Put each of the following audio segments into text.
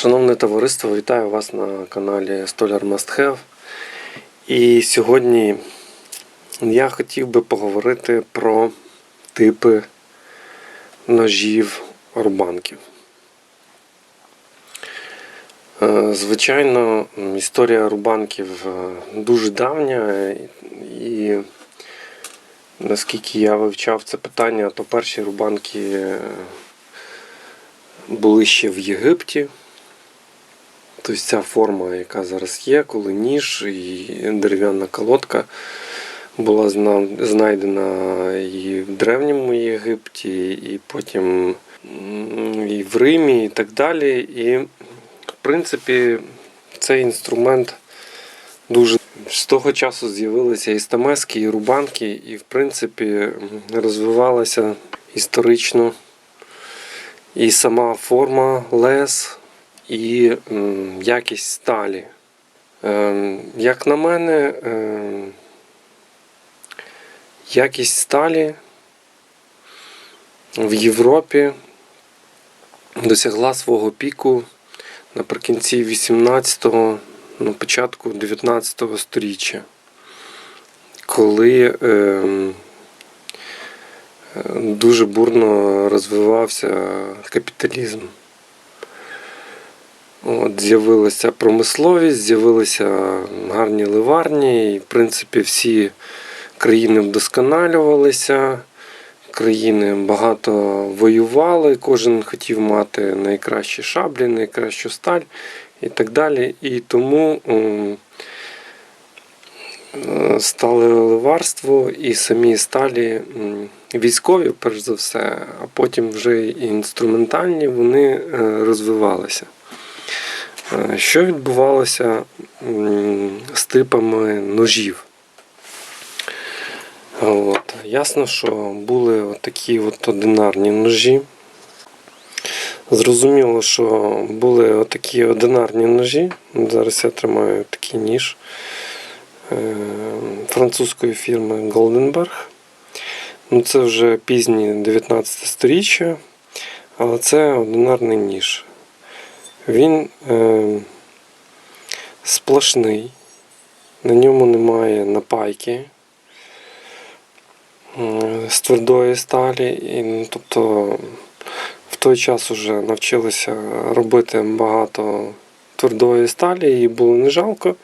Шановне товариство, вітаю вас на каналі Столяр Must Have. І сьогодні я хотів би поговорити про типи ножів орбанків. Е, Звичайно, історія рубанків е, дуже давня, і наскільки я вивчав це питання, то перші рубанки е, були ще в Єгипті. Тобто ця форма, яка зараз є, коли ніж і дерев'яна колодка була знайдена і в Древньому Єгипті, і потім і в Римі, і так далі. І, в принципі, цей інструмент дуже з того часу з'явилися і стамески, і рубанки, і, в принципі, розвивалася історично і сама форма лез, і якість сталі. Ем, Як на мене, ем, якість сталі в Європі досягла свого піку наприкінці 18-го, на початку 19-го сторіччя, коли ем, е, дуже бурно розвивався капіталізм. От, з'явилася промисловість, з'явилися гарні ливарні, і, в принципі, всі країни вдосконалювалися, країни багато воювали, кожен хотів мати найкращі шаблі, найкращу сталь і так далі. І тому е, стали ливарство і самі сталі військові, перш за все, а потім вже і інструментальні, вони е, розвивалися. Е, Що відбувалося з типами ножів? От. Ясно, що були такі от одинарні ножі. Зрозуміло, що були такі одинарні ножі. Зараз я тримаю такий ніж е, французької фірми Goldenberg. Ну, це вже пізнє 19 сторіччя, але це одинарний ніж. Він е, сплошний, на ньому немає напайки з твердої сталі. І, ну, тобто в той час вже навчилися робити багато твердої сталі, її було не жалко.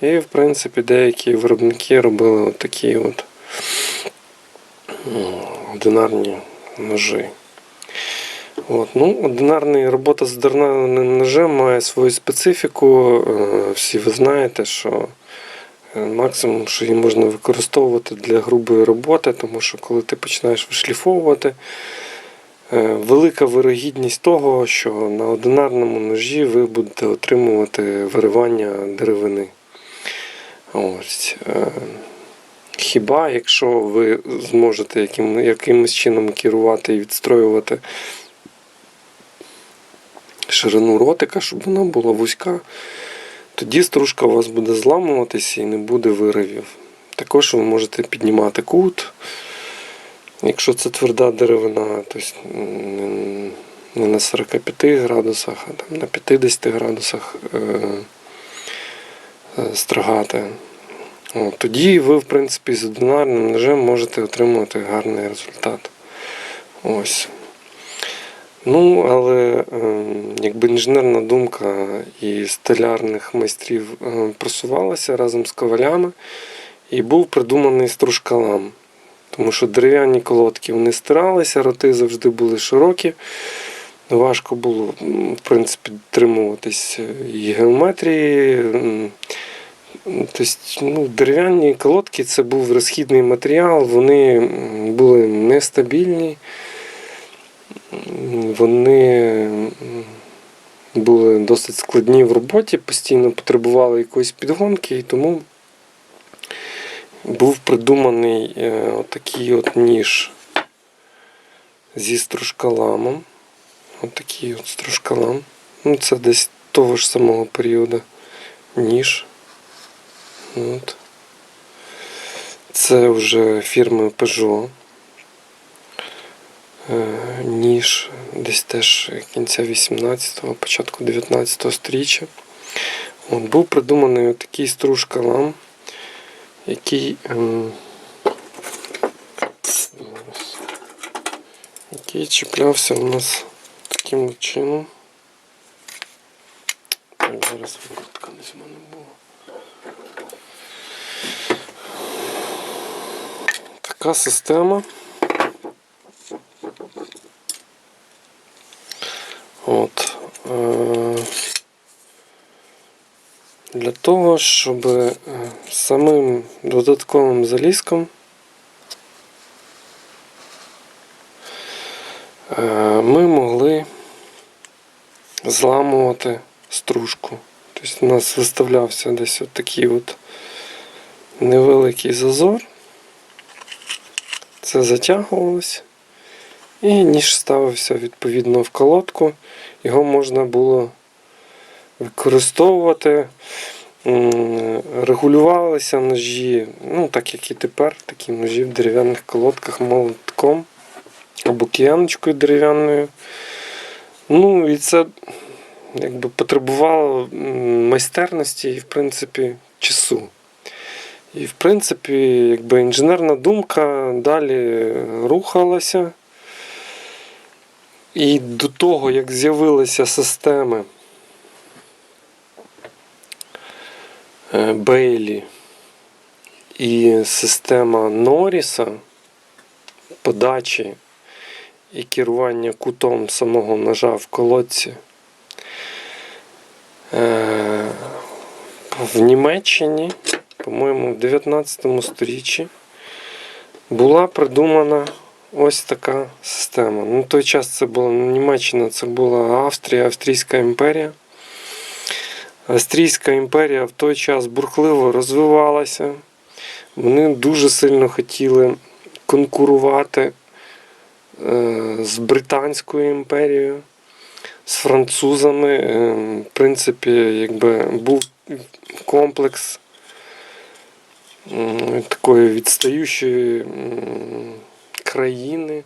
І, в принципі, деякі виробники робили от такі от одинарні ножі. От, ну, Одинарна робота з одинарним ножем має свою специфіку. Е, Всі ви знаєте, що е, максимум, що її можна використовувати для грубої роботи, тому що коли ти починаєш вишліфовувати, е, велика вирогідність того, що на одинарному ножі ви будете отримувати виривання деревини. Ось. Хіба якщо ви зможете яким, якимось чином керувати і відстроювати ширину ротика, щоб вона була вузька, тоді стружка у вас буде зламуватися і не буде виривів. Також ви можете піднімати кут. Якщо це тверда деревина, то не- на 45 градусах, а там на 50 градусах е, е, строгати. От, тоді ви, в принципі, з одинарним ножем можете отримати гарний результат. Ось. Ну, але е, якби інженерна думка і столярних майстрів е, просувалася разом з ковалями, і був придуманий стружкалам. Тому що дерев'яні колодки вони стиралися, роти завжди були широкі. Важко було, в принципі, дотримуватись і геометрії. Тобто, ну, дерев'яні колодки це був розхідний матеріал, вони були нестабільні, вони були досить складні в роботі, постійно потребували якоїсь підгонки, і тому був придуманий е, отакий от ніж зі стружкаламом. Отакий от стружкалам. Ну, це десь того ж самого періоду ніж. От. Це вже фірми Peugeot. Е, ніж десь теж кінця 18-го, початку 19-го сторіччя. От, був придуманий такий стружкалам, який, ем, який чіплявся у нас таким чином. Так, зараз викрутка десь в мене була. Така система. От. Е- для того, щоб е, самим додатковим залізком е, ми могли зламувати стружку. Тобто у нас виставлявся десь от такий от невеликий зазор. Це затягувалось. І ніж ставився відповідно в колодку. Його можна було використовувати. Регулювалися ножі, ну так як і тепер, такі ножі в дерев'яних колодках молотком або кияночкою дерев'яною. Ну і це якби потребувало майстерності і, в принципі, часу. І, в принципі, якби інженерна думка далі рухалася. І до того, як з'явилися системи е, Бейлі і система Норріса подачі і керування кутом самого ножа в колодці, е, в Німеччині, по-моєму, в 19 сторіччі була придумана ось така система. Ну, той час це була Німеччина, це була Австрія, Австрійська імперія. Австрійська імперія в той час бурхливо розвивалася. Вони дуже сильно хотіли конкурувати е, з Британською імперією, з французами. Е, В принципі, якби був комплекс такої відстаючої країни.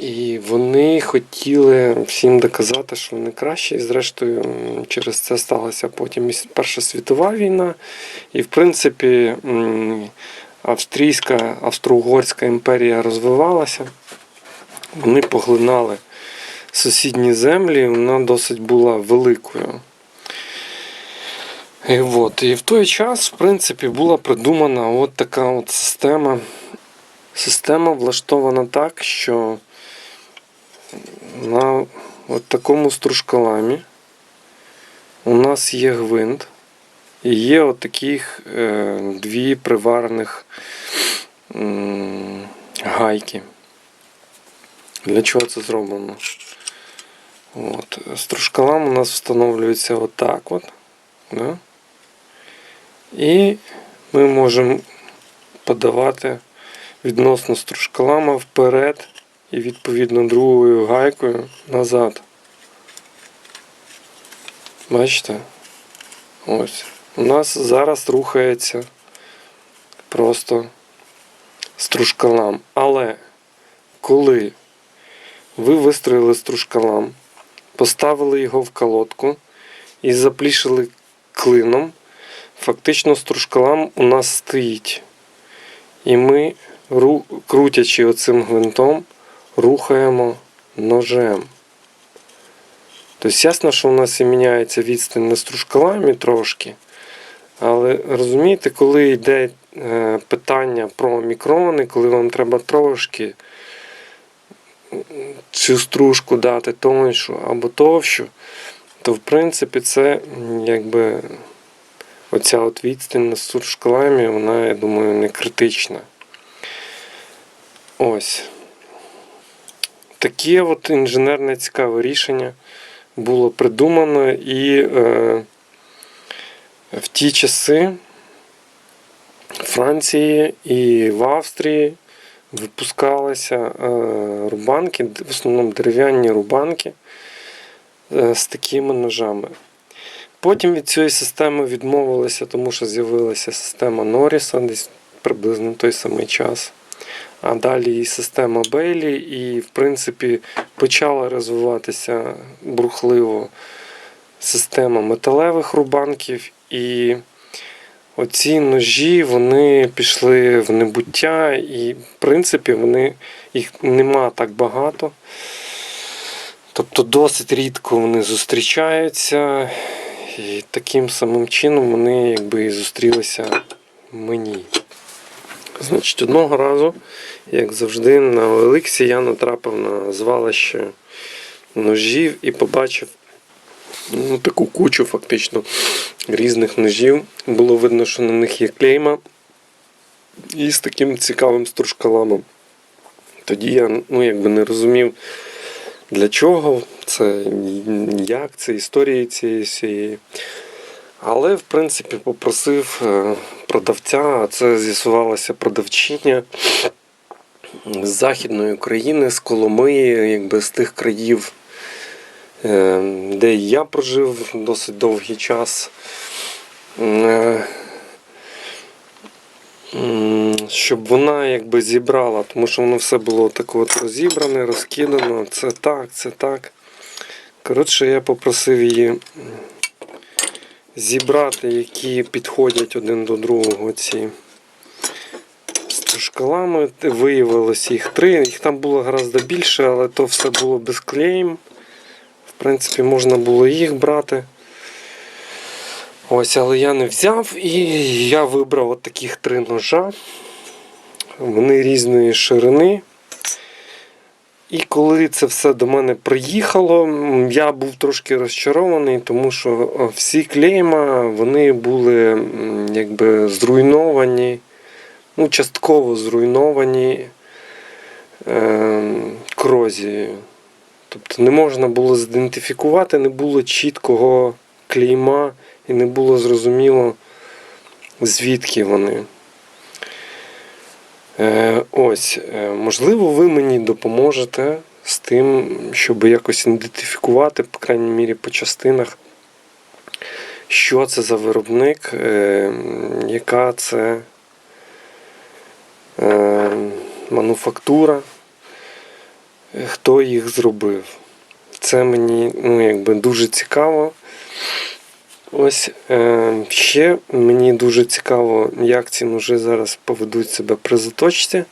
І вони хотіли всім доказати, що вони кращі. І зрештою, через це сталася потім Перша світова війна. І, в принципі, Австрійська, Австро-Угорська імперія розвивалася. Вони поглинали сусідні землі, вона досить була великою. І, от, і в той час, в принципі, була придумана от така от система. Система влаштована так, що на от такому стружкаламі у нас є гвинт і є от таких е, дві приварених гайки. Для чого це зроблено? От. Стружкалам у нас встановлюється отак от. Да? І ми можемо подавати відносно стружкалама вперед і відповідно другою гайкою назад. Бачите? Ось. У нас зараз рухається просто стружкалам. Але коли ви вистроїли стружкалам, поставили його в колодку і заплішили клином, фактично стружкалам у нас стоїть. І ми, крутячи оцим гвинтом, рухаємо ножем. Тобто ясно, що у нас і міняється відстань на стружкаламі трошки. Але розумієте, коли йде е, питання про мікрони, коли вам треба трошки цю стружку дати тоншу або товщу, то в принципі це якби оця от відстань на стружкаламі, вона, я думаю, не критична. Ось. Таке от інженерне цікаве рішення було придумано і е, в ті часи в Франції і в Австрії випускалися е, рубанки, в основному дерев'яні рубанки е, з такими ножами. Потім від цієї системи відмовилися, тому що з'явилася система Норріса десь приблизно в той самий час. А далі і система Бейлі, і, в принципі, почала розвиватися бурхливо система металевих рубанків. І оці ножі вони пішли в небуття, і, в принципі, вони, їх нема так багато. Тобто досить рідко вони зустрічаються, і таким самим чином вони якби зустрілися мені. Значить, одного разу, як завжди, на Олексі я натрапив на звалище ножів і побачив ну, таку кучу фактично різних ножів. Було видно, що на них є клейма і з таким цікавим стружкаламом. Тоді я ну, якби не розумів, для чого це, як це, історії цієї. Але, в принципі, попросив е, продавця, а це з'ясувалося продавчиня з Західної України, з Коломиї, якби з тих країв, е, де я прожив досить довгий час. Е, Щоб вона якби зібрала, тому що воно все було так от розібране, розкидано. Це так, це так. Коротше, я попросив її зібрати, які підходять один до другого ці шкалами. Виявилось їх три. Їх там було гораздо більше, але то все було без клеєм. В принципі, можна було їх брати. Ось, але я не взяв і я вибрав от таких три ножа. Вони різної ширини. І коли це все до мене приїхало, я був трошки розчарований, тому що е, всі клейма вони були якби зруйновані, ну, частково зруйновані е, корозією. Тобто не можна було зідентифікувати, не було чіткого клейма і не було зрозуміло, звідки вони. Е, ось, е, можливо, ви мені допоможете з тим, щоб якось ідентифікувати, по крайній мірі, по частинах, що це за виробник, е, яка це мануфактура, хто їх зробив. Це мені ну, якби, дуже цікаво. Ось е, ще мені дуже цікаво, як ці ножи зараз поведуть себе при заточці.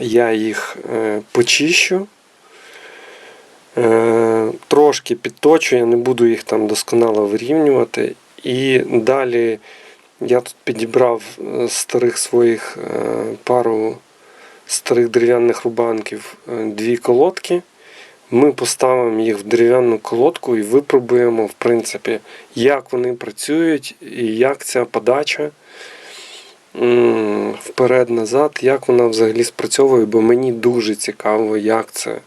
Я їх е, почищу, е, трошки підточу, я не буду їх там досконало вирівнювати. І далі я тут підібрав старих своїх пару старих дерев'яних рубанків дві колодки. Ми поставимо їх в дерев'яну колодку і випробуємо, в принципі, як вони працюють і як ця подача вперед-назад, як вона взагалі спрацьовує, бо мені дуже цікаво, як це.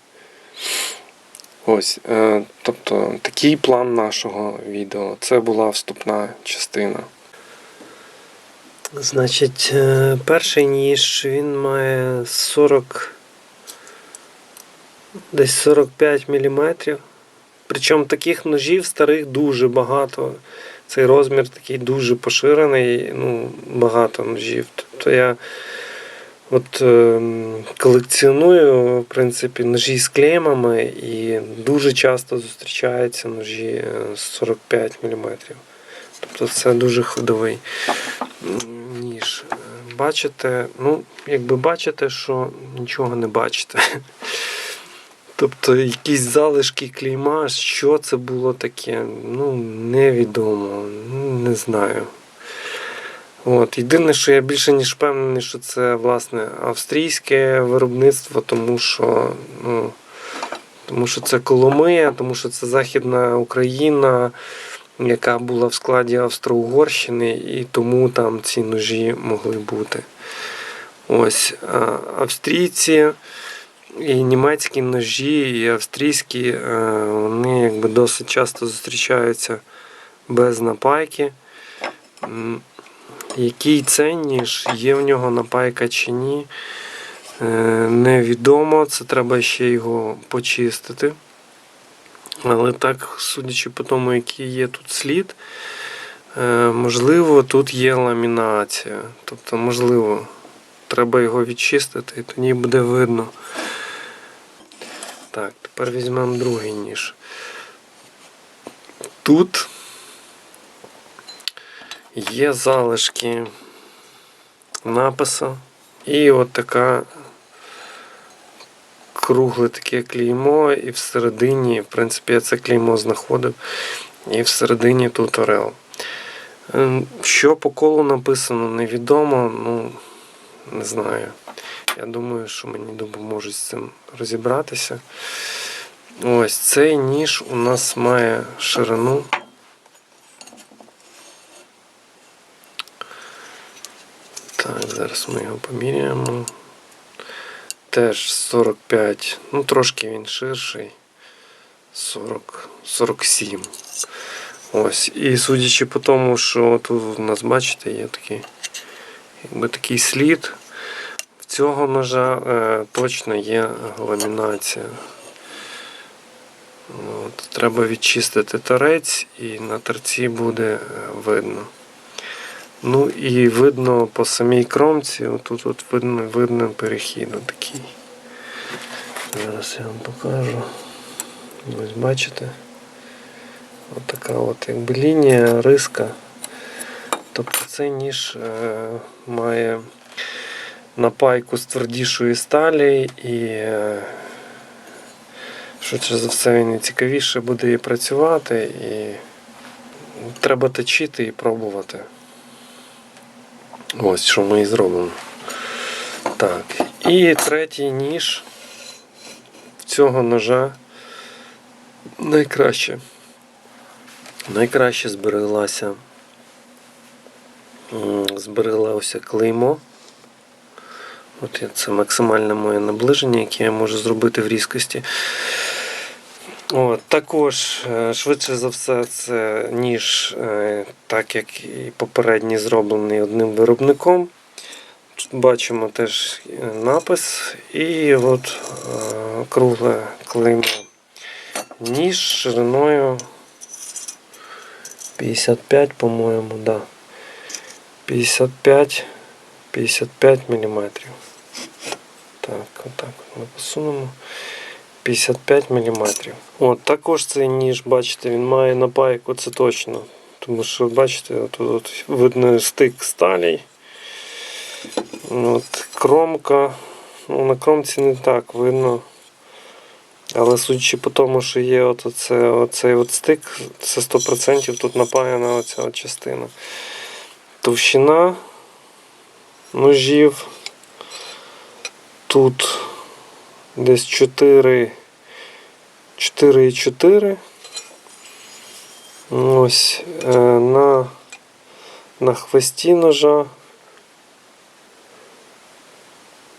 Ось, е, тобто такий план нашого відео. Це була вступна частина. Значить, е, перший ніж він має 40 десь 45 мм. Причому таких ножів старих дуже багато. Цей розмір такий дуже поширений, ну, багато ножів. Тобто я от, е, колекціоную в принципі, ножі з клеймами і дуже часто зустрічаються ножі е, з 45 мм. Тобто це дуже ходовий ніж. Бачите, ну, якби бачите, що нічого не бачите. Тобто якісь залишки клейма, що це було таке, ну, невідомо, не знаю. От. Єдине, що я більше ніж впевнений, що це власне австрійське виробництво, тому що, ну, тому що це Коломия, тому що це Західна Україна, яка була в складі Австро-Угорщини, і тому там ці ножі могли бути. Ось австрійці. І німецькі ножі, і австрійські, е, вони якби досить часто зустрічаються без напайки. Який це ніж, є в нього напайка чи ні, е, невідомо. Це треба ще його почистити. Але так, судячи по тому, який є тут слід, е, можливо, тут є ламінація. Тобто, можливо, треба його відчистити, і тоді буде видно. Так, тепер візьмемо другий ніж. Тут є залишки напису і от така кругле таке клеймо, і всередині, в принципі, я це клеймо знаходив, і всередині тут орел. Ем, Що по колу написано, невідомо, ну не знаю. Я думаю, що мені допоможуть з цим розібратися. Ось цей ніж у нас має ширину. Так, зараз ми його поміряємо. Теж 45, ну трошки він ширший. 40, 47. Ось. І судячи по тому, що тут у нас, бачите, є такий, якби такий слід. Цього ножа е, точно є ламінація. От, треба відчистити торець і на торці буде е, видно. Ну і видно по самій кромці, отут от видно, видно перехід такий. Зараз я вам покажу. Ось бачите? От така от якби лінія, риска. Тобто цей ніж е, має напайку з твердішої сталі і е, швидше за все він цікавіше буде і працювати, і треба точити і пробувати. Ось що ми і зробимо. Так. І третій ніж цього ножа найкраще. Найкраще збереглася. Збереглося клеймо. От це максимальне моє наближення, яке я можу зробити в різкості. От, також, е, швидше за все, це ніж, е, так як і попередній зроблений одним виробником. Тут бачимо теж е, напис і от кругле клеймо. Ніж шириною 55, по-моєму, да. 55, 55 мм. Так, отак от ми посунемо. 55 мм. От, також цей ніж, бачите, він має напайку, це точно. Тому що, бачите, от, от видно стик сталій. От, кромка. Ну, на кромці не так видно. Але судячи по тому, що є от оце, оцей от стик, це 100% тут напаяна оця от частина. Товщина ножів. Тут десь 4, 4,4. Ось е, на, на хвості ножа.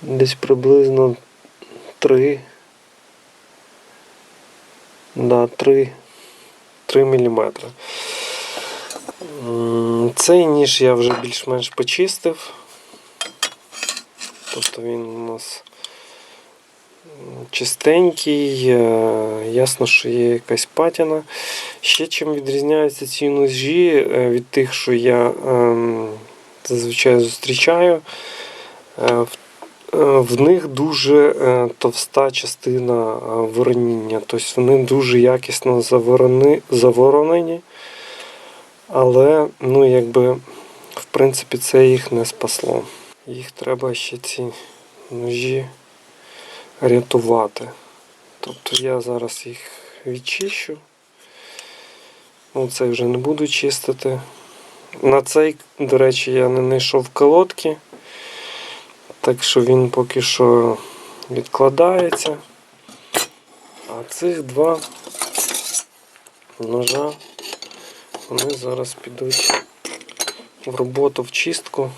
Десь приблизно 3. Да, 3, 3 мм. Цей ніж я вже більш-менш почистив. Тобто він у нас чистенький, е, ясно, що є якась патіна. Ще чим відрізняються ці ножі е, від тих, що я ем, зазвичай зустрічаю. Е, в них дуже товста частина вороніння, тобто вони дуже якісно заворонені, але ну, якби, в принципі це їх не спасло. Їх треба ще ці ножі рятувати. Тобто я зараз їх відчищу. Ну, цей вже не буду чистити. На цей, до речі, я не знайшов колодки. Так що він поки що відкладається. А цих два ножа вони зараз підуть в роботу в чистку.